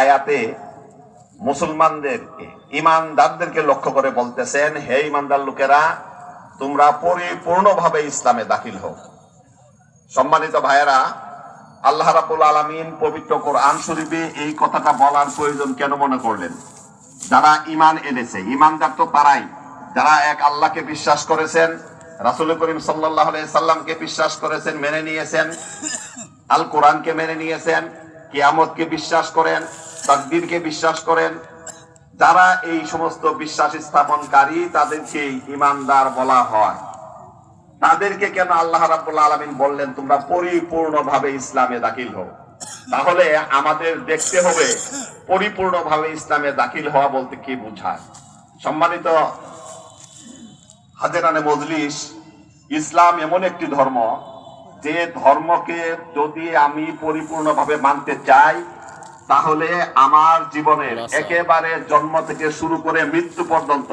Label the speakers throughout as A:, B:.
A: আয়াতে মুসলমানদেরকে, ইমানদারদেরকে লক্ষ্য করে বলতেছেন, হে ইমানদার লোকেরা, তোমরা পরিপূর্ণভাবে ইসলামে দাখিল হও। সম্মানিত ভাইয়েরা, আল্লাহ রাবুল আলমিন পবিত্র কোরআন শরীফে এই কথাটা বলার প্রয়োজন কেন মনে করলেন? যারা ইমান এনেছে ইমানদার তো তারাই। যারা এক আল্লাহকে বিশ্বাস করেছেন, রাসুল করিম সাল্লাহ সাল্লামকে বিশ্বাস করেছেন, মেনে নিয়েছেন, আল কোরআনকে মেনে নিয়েছেন, কিয়ামতকে বিশ্বাস করেন তাকবীরকে বিশ্বাস করেন। যারা এই সমস্ত বিশ্বাস স্থাপনকারী তাদেরকে ইমানদার বলা হয়। তাদেরকে কেন আল্লাহ রাব্বুল আলামিন বললেন, তোমরা পরিপূর্ণভাবে ইসলামে দাখিল হও তাহলে আমাদের দেখতে হবে, পরিপূর্ণভাবে ইসলামে দাখিল হওয়া বলতে কি বোঝায়? সম্মানিত হাজেরানে মজলিস, ইসলাম এমন একটি ধর্ম, যে ধর্মকে যদি আমি পরিপূর্ণভাবে মানতে চাই তাহলে আমার জীবনের একেবারে জন্ম থেকে শুরু করে মৃত্যু পর্যন্ত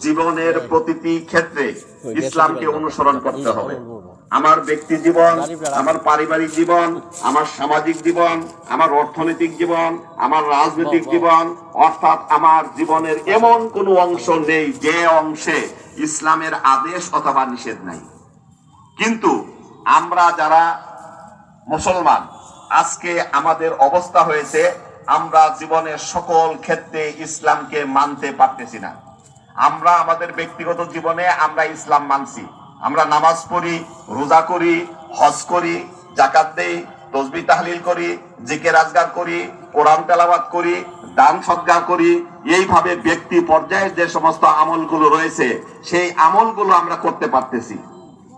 A: জীবনের প্রতিটি ক্ষেত্রে ইসলামকে অনুসরণ করতে হবে। আমার ব্যক্তি জীবন আমার পারিবারিক জীবন আমার সামাজিক জীবন আমার অর্থনৈতিক জীবন আমার রাজনৈতিক জীবন অর্থাৎ আমার জীবনের এমন কোনো অংশ নেই যে অংশে ইসলামের আদেশ অথবা নিষেধ নাই। কিন্তু আমরা যারা মুসলমান আজকে আমাদের অবস্থা হয়েছে, আমরা জীবনের সকল ক্ষেত্রে ইসলামকে মানতে পারতেছি না। আমরা আমাদের ব্যক্তিগত জীবনে আমরা ইসলাম মানছি। আমরা নামাজ পড়ি, রোজা করি, হজ করি জাকাত দেই, তসবি তাহলিল করি জিকে রাজগার করি, কোরআন তেলাবাদ করি, দান সৎকার করি। এইভাবে ব্যক্তি পর্যায়ে যে সমস্ত আমলগুলো রয়েছে, সেই আমলগুলো আমরা করতে পারতেছি।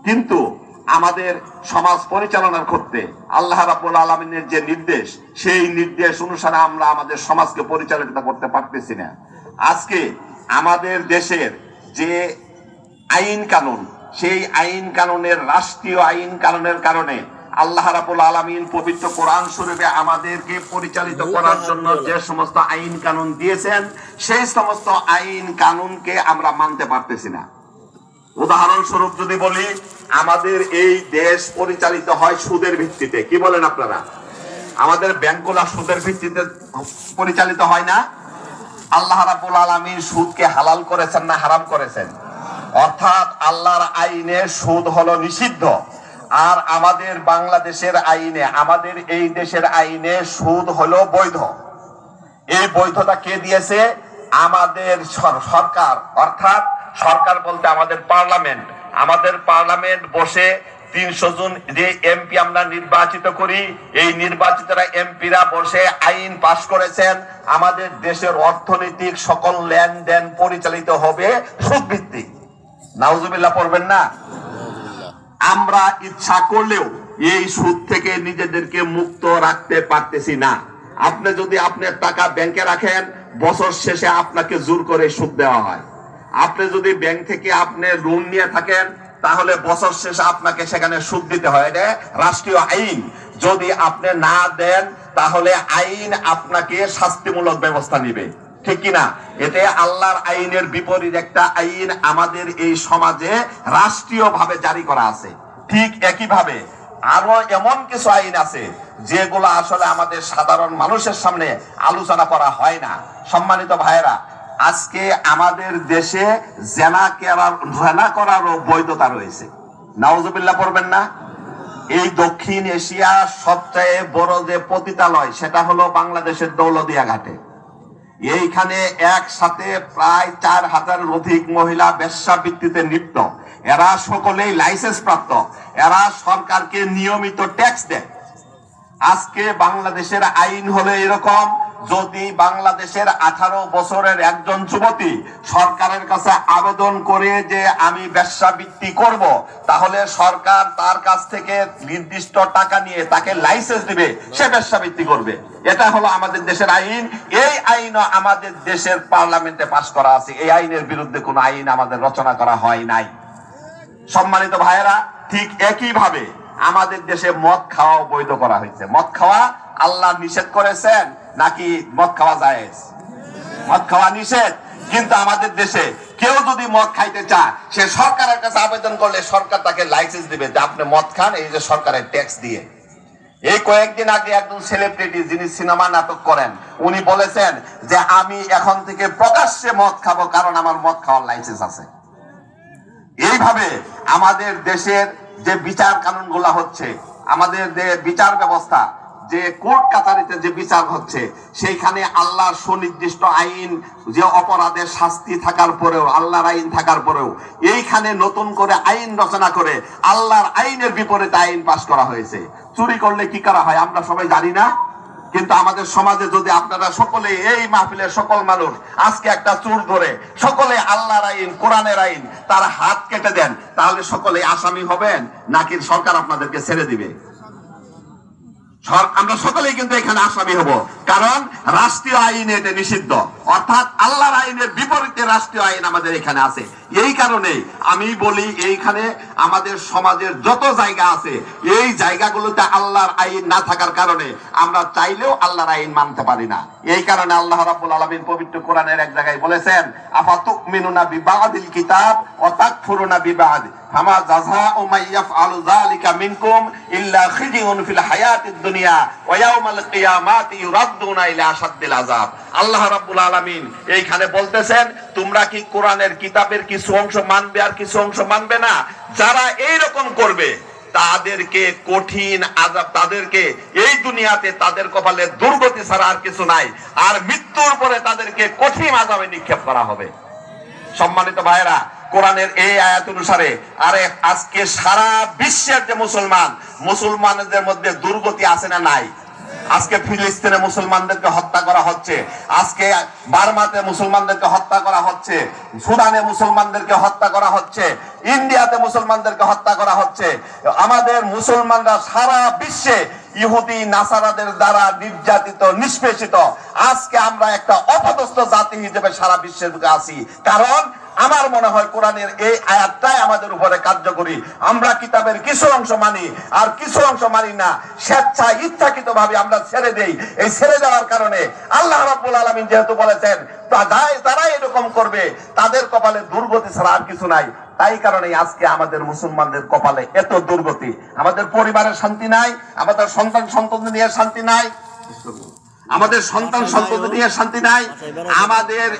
A: কিন্তু আমাদের সমাজ পরিচালনার করতে আল্লাহ রাবুল আলমিনের যে নির্দেশ, সেই নির্দেশ অনুসারে আমরা আমাদের সমাজকে পরিচালিত করতে পারতেছি না। আজকে আমাদের দেশের যে আইন কানুন, সেই আইন কানুনের, রাষ্ট্রীয় আইন কানুনের কারণে আল্লাহ রাবুল আলমিন পবিত্র কোরআন শরীফে আমাদেরকে পরিচালিত করার জন্য যে সমস্ত আইন কানুন দিয়েছেন, সেই সমস্ত আইন কানুনকে আমরা মানতে পারতেছি না। উদাহরণস্বরূপ যদি বলি, আমাদের এই দেশ পরিচালিত হয় সুদের ভিত্তিতে। কি বলেন আপনারা? আমাদের ব্যাংকগুলা সুদের ভিত্তিতে পরিচালিত হয় না? আল্লাহ রাবুল আলমীর সুদকে হালাল করেছেন না হারাম করেছেন? অর্থাৎ আল্লাহর আইনে সুদ হলো নিষিদ্ধ। আর আমাদের বাংলাদেশের আইনে, আমাদের এই দেশের আইনে সুদ হলো বৈধ। এই বৈধতা কে দিয়েছে? আমাদের সরকার। অর্থাৎ সরকার বলতে আমাদের পার্লামেন্ট। আমাদের পার্লামেন্ট বসে তিনশো জন যে এমপি আমরা নির্বাচিত করি, এই নির্বাচিতরা এমপিরা বসে আইন পাশ করেছেন। আমাদের দেশের অর্থনৈতিক সকল লেনদেন পরিচালিত হবে সুদ ভিত্তিক নাউজুবিল্লাহ পড়বেন না? আমরা ইচ্ছা করলেও এই সুদ থেকে নিজেদেরকে মুক্ত রাখতে পারতেছি না। আপনি যদি আপনার টাকা ব্যাংকে রাখেন, বছর শেষে আপনাকে জোর করে সুদ দেওয়া হয়। আপনি যদি ব্যাংক থেকে আপনি লোন নিয়ে থাকেন, তাহলে বছর শেষে আপনাকে সেখানে সুদ দিতে হয়। এটা রাষ্ট্রীয় আইন। যদি আপনি না দেন, তাহলে আইন আপনাকে শাস্তিমূলক ব্যবস্থা নিবে। ঠিক কিনা এতে আল্লাহর আইনের বিপরীত একটা আইন আমাদের এই সমাজে রাষ্ট্রীয় ভাবে জারি করা আছে। ঠিক একইভাবে আরও এমন কিছু আইন আছে, যেগুলো আসলে আমাদের সাধারণ মানুষের সামনে আলোচনা করা হয় না। সম্মানিত ভাইয়েরা আজকে আমাদের দেশে জেনা করার, জেনা করারও বৈধতা রয়েছে। নাওজবিল্লাহ পড়বেন না। এই দক্ষিণ এশিয়ার সবচেয়ে বড় যে পতিতালয়, সেটা হলো বাংলাদেশের দৌলদিয়া ঘাটে। এইখানে একসাথে প্রায় চার হাজারের অধিক মহিলা বেশ্যাবৃত্তিতে লিপ্ত এরা সকলেই লাইসেন্স প্রাপ্ত। এরা সরকারকে নিয়মিত ট্যাক্স দেয়। আজকে বাংলাদেশের আইন হলো এরকম যদি বাংলাদেশের আঠারো বছরের একজন যুবতী সরকারের কাছে আবেদন করে যে আমি ব্যবসাবৃত্তি করব, তাহলে সরকার তার কাছ থেকে নির্দিষ্ট টাকা নিয়ে তাকে লাইসেন্স দিবে, সে ব্যবসাবৃত্তি করবে। এটা হলো আমাদের দেশের আইন। এই আইন আমাদের দেশের পার্লামেন্টে পাশ করা আছে। এই আইনের বিরুদ্ধে কোনো আইন আমাদের রচনা করা হয় নাই। সম্মানিত ভাইয়েরা, ঠিক একই ভাবে আমাদের দেশে মদ খাওয়া বৈধ করা হয়েছে। মদ খাওয়া আল্লাহ নিষেধ করেছেন নাকি মদ খাওয়া যায় মদ খাওয়া নিষেধ। কিন্তু আমাদের দেশে কেউ যদি মদ খাইতে চায়, সে সরকারের কাছে আবেদন করলে সরকার তাকে লাইসেন্স দিবে যে আপনি মদ খান, এই যে সরকারের ট্যাক্স দিয়ে। এই কয়েকদিন আগে একজন সেলিব্রিটি যিনি সিনেমা নাটক করেন, উনি বলেছেন যে আমি এখন থেকে প্রকাশ্যে মদ খাব কারণ আমার মদ খাওয়ার লাইসেন্স আছে। এইভাবে আমাদের দেশের যে বিচার কানুনগুলা হচ্ছে, আমাদের যে বিচার ব্যবস্থা যে কোর্ট কাছারিতে যে বিচার হচ্ছে, সেইখানে আল্লাহর সুনির্দিষ্ট আইন, যে অপরাধের শাস্তি থাকার পরেও, আল্লাহর আইন থাকার পরেও, এইখানে নতুন করে আইন রচনা করে আল্লাহর আইনের বিপরীতে আইন পাশ করা হয়েছে। চুরি করলে কি করা হয় আমরা সবাই জানি না, কিন্তু আমাদের সমাজে যদি আপনারা সকলে এই মাহফিলের সকল মানুষ আজকে একটা চুর ধরে সকলে আল্লাহর আইন, কোরআনের আইন তার হাত কেটে দেন, তাহলে সকলে আসামি হবেন, নাকি সরকার আপনাদেরকে ছেড়ে দিবে? আমরা সকলেই কিন্তু এখানে আসামি হব। কারণ রাষ্ট্রীয় আইনে এটা নিষিদ্ধ। অর্থাৎ আল্লাহর আইনের বিপরীতে রাষ্ট্রীয় আইন আমাদের এখানে আছে। এই কারণে আমি বলি এইখানে আমাদের সমাজের যত জায়গা আছে, এই জায়গাগুলোতে আল্লাহর আইন না থাকার কারণে আমরা চাইলেও আল্লাহর আইন মানতে পারি না। এই কারণে আল্লাহ রাব্বুল আলামিন পবিত্র কোরআনের এক জায়গায় বলেছেন, আফাতুমিনুনা বিবাদিল কিতাব ওয়া তাকফুরুনা বিবাদ। ফামা জাযাউ মান ইয়াফআলু যালিকা মিনকুম ইল্লা খিজিউন ফিল হায়াতিদ দুনিয়া ওয়া ইয়াউমাল কিয়ামাতি এইখানে বলতেছেন, তোমরা কি কোরআনের কিতাবের কিছু অংশ মানবে আর কিছু অংশ মানবে না? যারা করবে, তাদেরকে কঠিন আজাব তাদেরকে এই দুনিয়াতে তাদের কপালে দুর্গতি ছাড়া আর কিছু নাই। আর মৃত্যুর পরে তাদেরকে কঠিন আজাবে নিক্ষেপ করা হবে। সম্মানিত ভাইরা কোরআনের এই আয়াত অনুসারে, আরে, আজকে সারা বিশ্বের যে মুসলমান, মুসলমানদের মধ্যে দুর্গতি আছে না নাই? আজকে ফিলিস্তিনে মুসলমানদেরকে হত্যা করা হচ্ছে। আজকে বার্মাতে মুসলমানদেরকে হত্যা করা হচ্ছে। সুদানে মুসলমানদেরকে হত্যা করা হচ্ছে। ইন্ডিয়াতে মুসলমানদেরকে হত্যা করা হচ্ছে। আমাদের মুসলমানরা সারা বিশ্বে ইহুদি, নাসারাদের দ্বারা নির্যাতিত, নিষ্পেষিত। আজকে আমরা একটা অপদস্থ জাতি হিসেবে সারা বিশ্বের বুকে আছি। কারণ আমার মনে হয় কোরআনের এই আয়াতটাই আমাদের উপরে কার্যকরী। আমরা কিতাবের কিছু অংশ মানি, আর কিছু অংশ মানি না। স্বেচ্ছা ইচ্ছাকৃত ভাবে আমরা ছেড়ে দেই। এই ছেড়ে দেওয়ার কারণে আল্লাহ রাব্বুল আলামিন যেহেতু বলেছেন তারা- এরকম করবে, তাদের কপালে দুর্গতি ছাড়া আর কিছু নাই। তাই কারণে আজকে আমাদের মুসলমানদের কপালে এত দুর্গতি। আমাদের পরিবারের শান্তি নাই, আমাদের সন্তান সন্তান নিয়ে শান্তি নাই, আমাদের সন্তান সন্ততি নিয়ে শান্তি নাই, আমাদের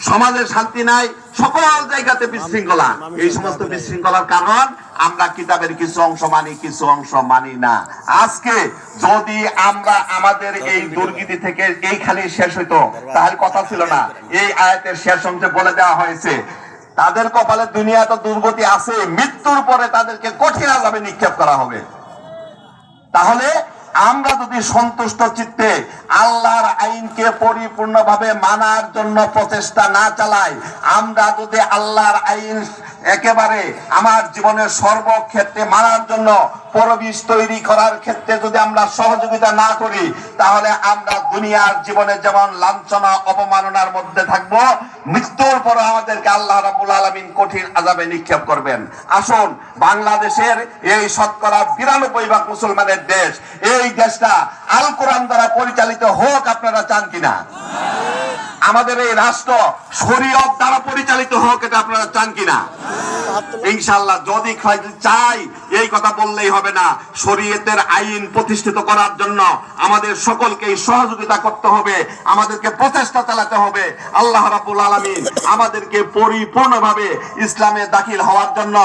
A: সমাজের শান্তি নাই সকল জায়গাতে বিশৃঙ্খলা। এই সমস্ত বিশৃঙ্খলার কারণ আমরা কিতাবের কিছু অংশ মানি, কিছু অংশ মানি না। আজকে যদি আমরা আমাদের এই দুর্গতি থেকে এইখানে শেষ হইতো, তাহলে কথা ছিল না। এই আয়াতের শেষ অংশে বলে দেওয়া হয়েছে, তাদের কপালে দুনিয়া তো দুর্গতি আছে, মৃত্যুর পরে তাদেরকে কঠিন আজাবে নিক্ষেপ করা হবে। তাহলে আমরা যদি সন্তুষ্ট চিত্তে আল্লাহর আইনকে পরিপূর্ণভাবে মানার জন্য প্রচেষ্টা না চালাই, আমরা যদি আল্লাহর আইন একেবারে আমার জীবনের সর্বক্ষেত্রে মানার জন্য পরবিশ তৈরি করার ক্ষেত্রে যদি আমরা সহযোগিতা না করি, তাহলে আমরা দুনিয়ার জীবনে যেমন লাঞ্ছনা, অপমাননার মধ্যে থাকব, মৃত্যুর পর আমাদেরকে আল্লাহ রাবুল আলমিন কঠিন আজাবে নিক্ষেপ করবেন। আসুন, বাংলাদেশের এই শতকরা বিরানব্বই ভাগ মুসলমানের দেশ, এই দেশটা আল কোরআন দ্বারা পরিচালিত হোক, আপনারা চান কিনা? আমাদের এই রাষ্ট্র শরীয়ত দ্বারা পরিচালিত হোক এটা আপনারা চান কিনা? ইনশাল্লাহ যদি চাই এই কথা বললেই হবে না। শরীয়তের আইন প্রতিষ্ঠিত করার জন্য আমাদের সকলকে সহযোগিতা করতে হবে, আমাদেরকে প্রচেষ্টা চালাতে হবে। আল্লাহ রাবুল আলমিন আমাদেরকে পরিপূর্ণভাবে ইসলামে দাখিল হওয়ার জন্য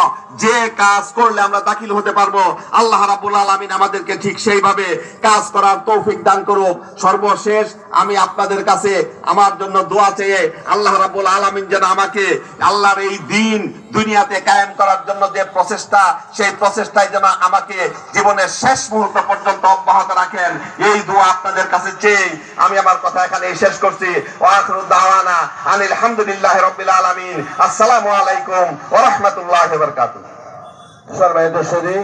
A: যে কাজ করলে আমরা দাখিল হতে পারব, আল্লাহ রাবুল আলমিন আমাদেরকে ঠিক সেইভাবে কাজ করার তৌফিক দান করুক। সর্বশেষ আমি আপনাদের কাছে আমার জন্য দোয়া চেয়ে আল্লাহ রাবুল আলমিন যেন আমাকে আল্লাহর এই দিন দুনিয়াতে কায়েম করার জন্য যে প্রচেষ্টা, সেই প্রচেষ্টায় যেন আমাকে জীবনের শেষ মুহূর্ত পর্যন্ত অব্যাহত রাখেন। এই দোয়া আপনাদের কাছে চেয়ে আমি আমার কথা এখানে শেষ করছি। ওয়াখরু দাওয়ানা আনিল হামদুলিল্লাহ রাব্বিল আলমিন। আসসালামু আলাইকুম রাহমাতুল্লাহি ওয়া বারাকাতুহু।
B: সর্বায়ত শরীর